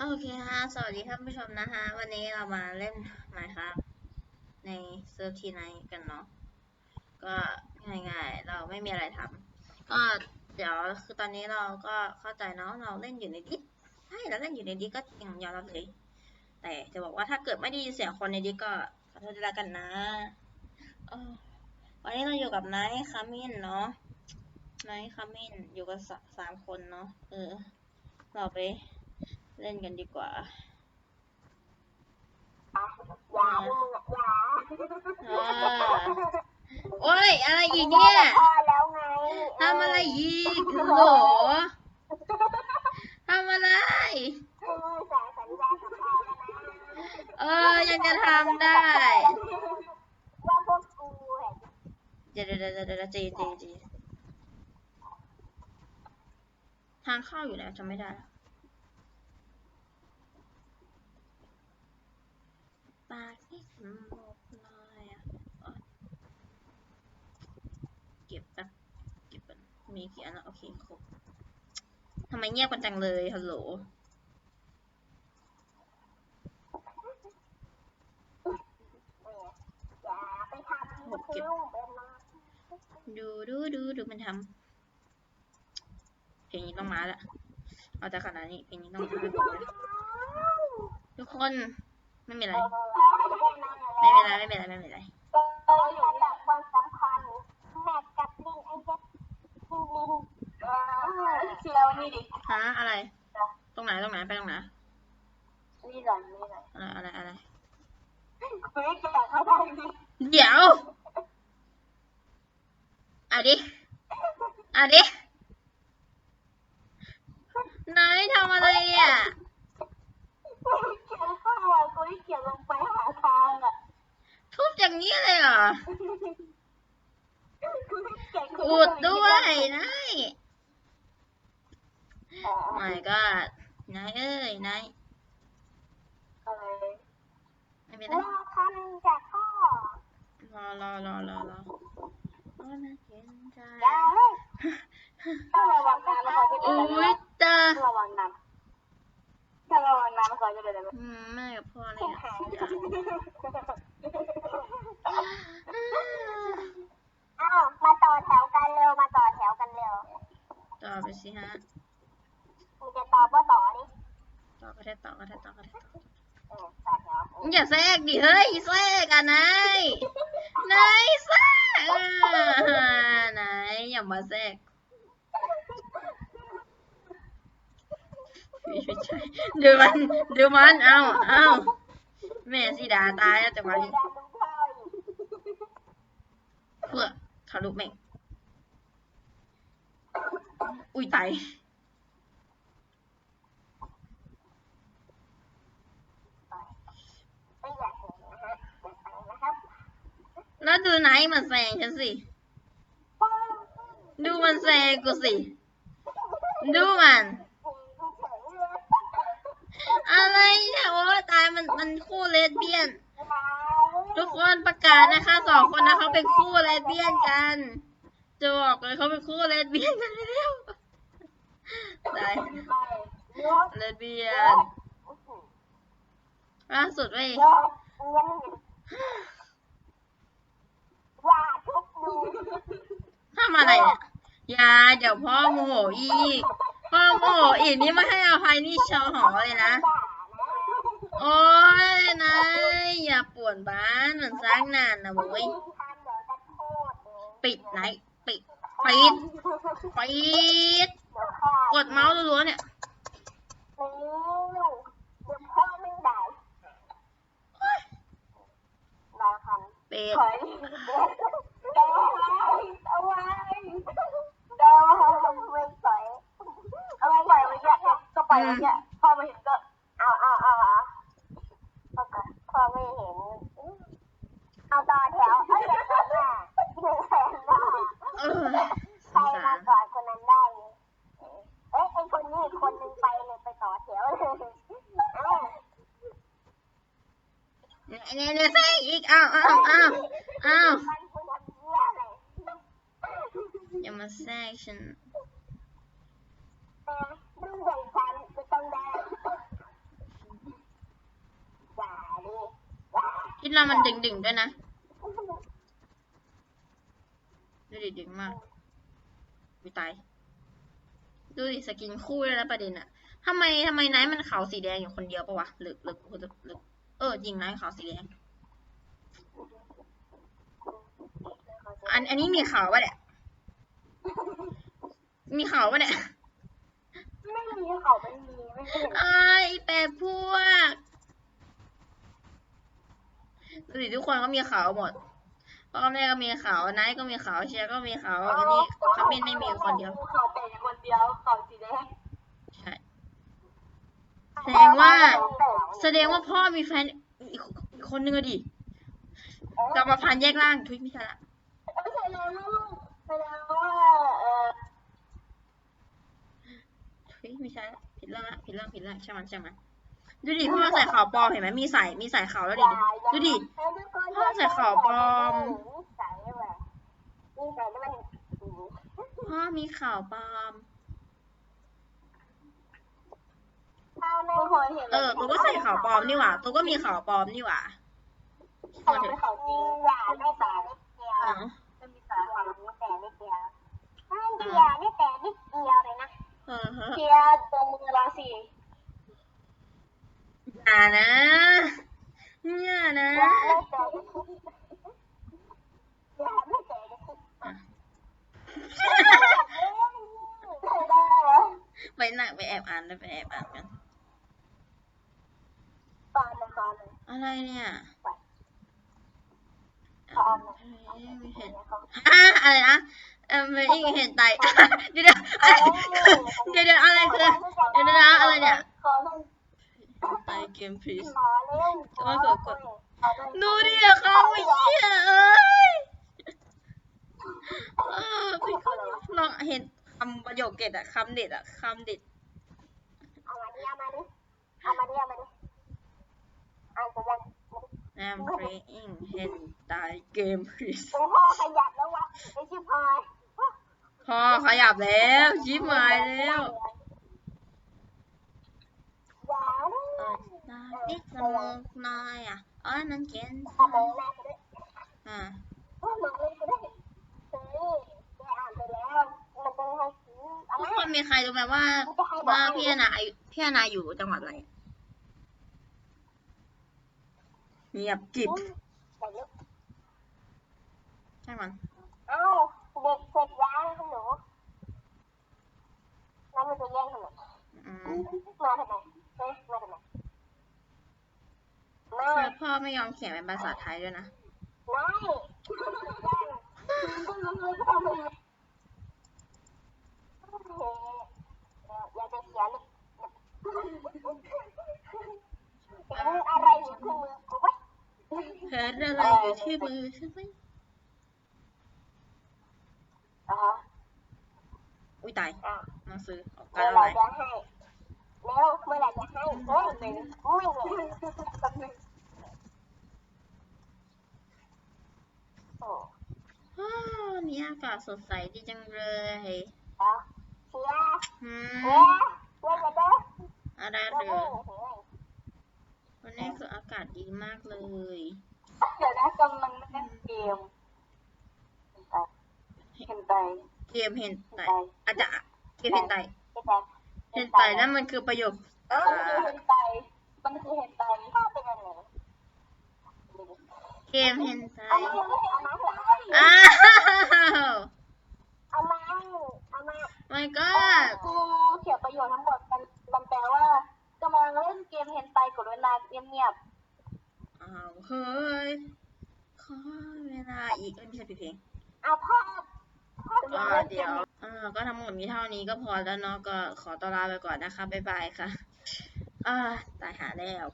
โอเคฮะ สวัสดีท่านผู้ชมนะคะวันนี้เรามาเล่น Minecraft ในเซิร์ฟทีไนกันเนาะ ก็ง่ายๆ เราไม่มีอะไรทำ ก็เดี๋ยวคือตอนนี้เราก็เข้าใจเนาะ เราเล่นอยู่ในดิสใช่เราเล่นอยู่ในดิสก็ยังยอมรับเลย แต่จะบอกว่าถ้าเกิดไม่ได้ยินเสียงคนในดิสก็ขอโทษด้วยละกันนะวันนี้เราอยู่กับไนท์คามินเนาะ ไนท์คามินอยู่กับสามคนเนาะ เออ เราไป เล่นกันดีกว่าอย่ามึงอะอย่าอ่าโอ้ย อะไรอีกเนี่ยพอแล้วไงทำอะไรอีกโหลทำอะไรเออสายสัญญากับพ่อแล้วนะเออ ยังจะทำได้ว่าพวกกูเห็นเดี๋ยวเดี๋ยวเดี๋ยวเดี๋ยวจีจีจีทางเข้าอยู่แล้วจำไม่ได้แล้ว ปากที่สมบูรณ์หน่อยอะอ๋อเก็บแป๊บเก็บก่อนมีกี่อันแล้วโอเคครบทำไมเงียบกันจังเลยฮัลโหลอย่าไปทำมันคือลูกเป็นมาดูดูดูดูมันทำเพลงนี้ต้องมาละเอาแต่ขนาดนี้เพลงนี้ต้องมาละทุกคน ไม่มีอะไร ไม่มีอะไรไม่มีอะไรไม่มีอะไรเอออยู่ระดับความสัมพันธ์แม็กกับลิงไอ้เจ็ดลิงลิงเออเชียวนี่ดิฮะอะไร ตรงไหนตรงไหนไปตรงไหนนี่หลังนี่หลังอะไรอะไรอะไรเฮ้ยแกเขาได้ดิเดี๋ยวอะดิอะดินายทำอะไรเนี่ยเขียนข้าวอะกูเขียนลงไปหาทางอะ อย่างนี้เลยเหรออุอุดด้วยนายไม่ก็นายเอ้ยนายอะไรไม่เป็นรไรอคันจากพ่อรอรอรอรอรอโอ้น่าเห็นใจอย่าต้องระวังน้ำไม่ค่อยจะอุ้เดินยตาระวังน้ำถ้าระวังน้ำไม่ค่อยจะเดินเลยอืมแม่กับพ่อเนี่ยอ้าวมาต่อแถวกันเร็วมาต่อแถวกันเร็ว ต่ อไปสิฮะมึงจะตอบว่าต่อดิต่อก็ได้ต่อก็ได้ต่อก็ได้ต่อเออต่อแถวอย่าแทรกดิเฮ้ยแทรกอะนายนายแทรกอะนายอย่ามาแทรกไม่ใช่ดูมันดูมันเอ้าเอ้าแม่สิดาตายแล้วแต่วันนี้การดูพ่ออยู่เพื่อทะลุแม่ง อุ้ยตายแล้วดูไหนมันแซงฉันสิ ดูมันแซงกูสิ ดูมัน อะไรเนี่ยโอ้ตายมันมันคู่เลสเบี้ยน ทุกคนประกาศนะคะสองคนนะเขาเป็นคู่เลสเบี้ยนกันจะบอกเลยเขาเป็นคู่เลสเบี้ยนกันเร็ว ตายเลสเบี้ยนล่าสุดเว้ยว่าทุกดูทำอะไรเนี่ยอย่าเดี๋ยวพ่อโมโหอีก พ่อโมโหอีกนี่ไม่ให้อภัยนี่ชอหอเลยนะด่านะโอ้ยนายอย่าป่วนบ้านมันสร้างนานนะเว้ยทำเดี๋ยวจะโทษเองปิดไหนปิดปิดปิดเดี๋ยวพ่อ กดเมาส์รัวๆเนี่ยนี่เดี๋ยวพ่อไม่ได้รอคันปิดถอยเอาไว้เอาไว้เอาไม่ปล่อยเอาไว้ปล่อยไว้เนี่ยก็ปล่อยไว้เนี่ยพ่อไม่เห็นก็ เนี่ยเนี่ยใส่อีกเอาวอ้าวอาเอาอย่ามาแทรกฉันคิดเรามันดึงๆด้วยนะดูดิดึงมากวิตาย ดูดิสกินคู่เลยนะประเด็นอะทำไมทำไมไนท์มันขาวสีแดงอยู่คนเดียวปะวะหรือหรือหรือ เออจริงไนท์ขาวสีแดงอันอันนี้มีขาวปะเนี่ย มีขาวปะเนี่ย ไม่มีเขาไม่มีไม่เห็นไอ้ายแปรพวกดูดิทุกคนก็มีขาวหมดพ่อแม่ก็มีขาวไนท์ก็มีขาวเชียร์ก็มีขาวอันนี้คามินไม่มีคนเดียวเขาเป็นคนเดียวเขาสีแดงใช่ แสดงว่า แสดงว่าพ่อมีแฟนอีกคนนึงอะดิกรรมพันแยกล่างทุยไม่ใช่ละไม่ใช่แล้วลูกแสดงว่าเออทุยไม่ใช่ละผิดเรื่องละผิดเรื่องผิดเรื่องใช่มันใช่มันดูดิพ่อใส่ขาวปลอมเห็นไหมมีใส่มีใส่ขาวแล้วดิดูดิพ่อใส่ขาวปลอมพ่อมีขาวปลอม ถ้า ไม่เคยเห็นเออตัวก็ใส่ขาวปลอมนี่หว่าตัวก็มีขาวปลอมนี่หว่าเขาไม่เขาจริงหวานไม่แต่นิดเดียวอ๋อจะมีสาหวานไม่แต่นิดเดียวไม่เดียวไม่แต่นิดเดียวเลยนะเออเฮ้เชียร์ตรงมือเราสิอย่านะอย่านะอย่าไม่แต่นิดอย่าไม่แต่นิดได้เหรอไปหนักไปแอบอ่านแล้วไปแอบอ่านกัน ตอนเลยตอนเลยอะไรเนี่ยตอนเลยเอ้ยไม่เห็นอะอะไรนะเออไม่เห็นไตเดี๋ยวเดี๋ยวอะไรเดี๋ยวเดี๋ยวอะไรคือเดี๋ยวเดี๋ยวนะอะไรเนี่ยขอเล่นไตเกมพลีสขอเล่นดูดิอะเขาไม่เชี่ยเอ้ยเออเป็นคนลองเห็นคำประโยคเด็ดอะคำเด็ดอะคำเด็ดเอามาดิเอามาดิเอามาดิเอา มาดิอ่านไปยัง I'm playing hentai game please โอ้พ่อขยับแล้ววะไอชิบหายพอขยับแล้วชิบหายแล้วอย่าดิเออได้นิดสนุกหน่อยอะอ๋อนั่นเกนทำไมแม่ก็ได้อ่าทำไมก็ได้เฮ้ยแกอ่านไปแล้วมันเป็นให้สีอะทุไรกคนมีใครรู้ไหมว่าว่าพี่อนาอายุพี่อนาอยู่จังหวัดอะไร เงียบกริบแต่ลึกใช่มันเอ้าเด็กเสร็จยังคุณหนูแล้วมันจะแย่งทำไมอืมมาทำไมเฮ้ยมาทำไมไม่คือพ่อไม่ยอมเขียนเป็นภาษาไทยด้วยนะไม่ก็รู้เลยก็ทำไมอยากจะเขียนเห็นอะไรอยู่ที่มือ กูปะเห็นอะไรอยู่ที่มือใช่ไหมอ่าฮะอุ้ยตายอ่าหนังสือออกกาเมื่รออะไหไรร่จะให้แล้วเมื่อไหร่จะให้เฮ้ยไม่ไม่ไม่โอ้ว้าวนี่อากาศสดใสดีจังเลยแล้วเชียร์อืเชียมร์เชียร์กันเด้ออะไรเดี๋หรือยว วันนี้คืออากาศดีมากเลยนะกำลังเล่นเกมเห็นใจเกมเห็นไตเห็นใจอาจจะเกมเห็นไตเห็นใจเห็นไตนั่นมันคือประโยคเออเห็นใจมันคือเห็นใจพ่อเป็นยังไงเกมเห็นไตเอามาเอามาอ้าวเอามาเอามาไม่ก็คือเขียนประโยชน์ทั้งหมดมันมันแปลว่ากำลังเล่นเกมเห็นใจกด เวลาเงียบอ้าวเฮ้ยขอเวลาอีกเอ้ยไม่ใช่ผิดเพลงๆเอาพ่อพ่อก็เดี๋ยวอ่าก็ทั้งหมดมีเท่านี้ก็พอแล้วเนาะก็ขอตัวลาไปก่อนนะคะบ๊ายบายค่ะอ่าตายหาแล้ว